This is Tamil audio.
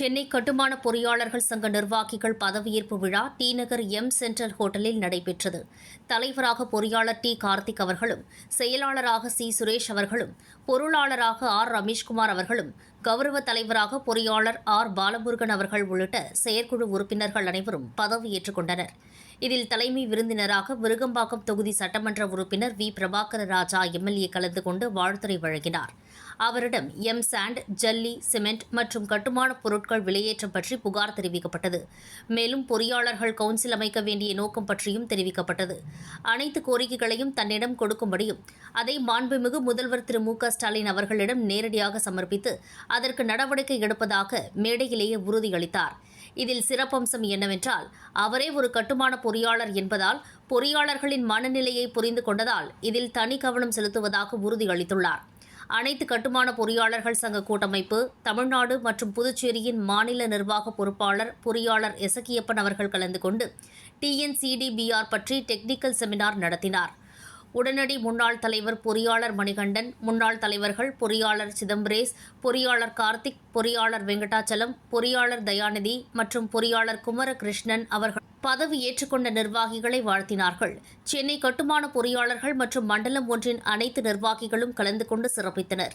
சென்னை கட்டுமான பொறியாளர்கள் சங்க நிர்வாகிகள் பதவியேற்பு விழா டி நகர் எம் சென்ட்ரல் ஹோட்டலில் நடைபெற்றது. தலைவராக பொறியாளர் டி கார்த்திக் அவர்களும் செயலாளராக சி சுரேஷ் அவர்களும் பொருளாளராக ஆர் ரமேஷ்குமார் அவர்களும் கௌரவ தலைவராக பொறியாளர் ஆர் பாலமுருகன் அவர்கள் உள்ளிட்ட செயற்குழு உறுப்பினர்கள் அனைவரும் பதவியேற்றுக் கொண்டனர். இதில் தலைமை விருந்தினராக விருகம்பாக்கம் தொகுதி சட்டமன்ற உறுப்பினர் வி பிரபாகர ராஜா எம்எல்ஏ கலந்து கொண்டு வாழ்த்துறை வழங்கினார். அவரிடம் எம் சாண்ட் ஜல்லி சிமெண்ட் மற்றும் கட்டுமான பொருட்கள் விலையேற்றம் பற்றி புகார் தெரிவிக்கப்பட்டது. மேலும் பொறியாளர்கள் கவுன்சில் அமைக்க வேண்டிய நோக்கம் பற்றியும் தெரிவிக்கப்பட்டது. அனைத்து கோரிக்கைகளையும் தன்னிடம் கொடுக்கும்படியும் அதை மாண்புமிகு முதல்வர் திரு மு க ஸ்டாலின் அவர்களிடம் நேரடியாக சமர்ப்பித்து அதற்கு நடவடிக்கை எடுப்பதாக மேடையிலேயே உறுதியளித்தார். இதில் சிறப்பம்சம் என்னவென்றால் அவரே ஒரு கட்டுமான பொறியாளர் என்பதால் பொறியாளர்களின் மனநிலையை புரிந்து கொண்டதால் இதில் தனி கவனம் செலுத்துவதாக உறுதியளித்துள்ளார். அனைத்து கட்டுமான பொறியாளர்கள் சங்க கூட்டமைப்பு தமிழ்நாடு மற்றும் புதுச்சேரியின் மாநில நிர்வாக பொறுப்பாளர் பொறியாளர் எசக்கியப்பன் அவர்கள் கலந்து கொண்டு டிஎன்சிடிபிஆர் பற்றி டெக்னிக்கல் செமினார் நடத்தினார். உடனடி முன்னாள் தலைவர் பொறியாளர் மணிகண்டன் முன்னாள் தலைவர்கள் பொறியாளர் சிதம்பரேஸ் பொறியாளர் கார்த்திக் பொறியாளர் வெங்கடாச்சலம் பொறியாளர் தயாநிதி மற்றும் பொறியாளர் குமரகிருஷ்ணன் அவர்கள் பதவி ஏற்றுக்கொண்ட நிர்வாகிகளை வாழ்த்தினார்கள். சென்னை கட்டுமான பொறியாளர்கள் மற்றும் மண்டலம் ஒன்றின் அனைத்து நிர்வாகிகளும் கலந்து கொண்டு சிறப்பித்தனர்.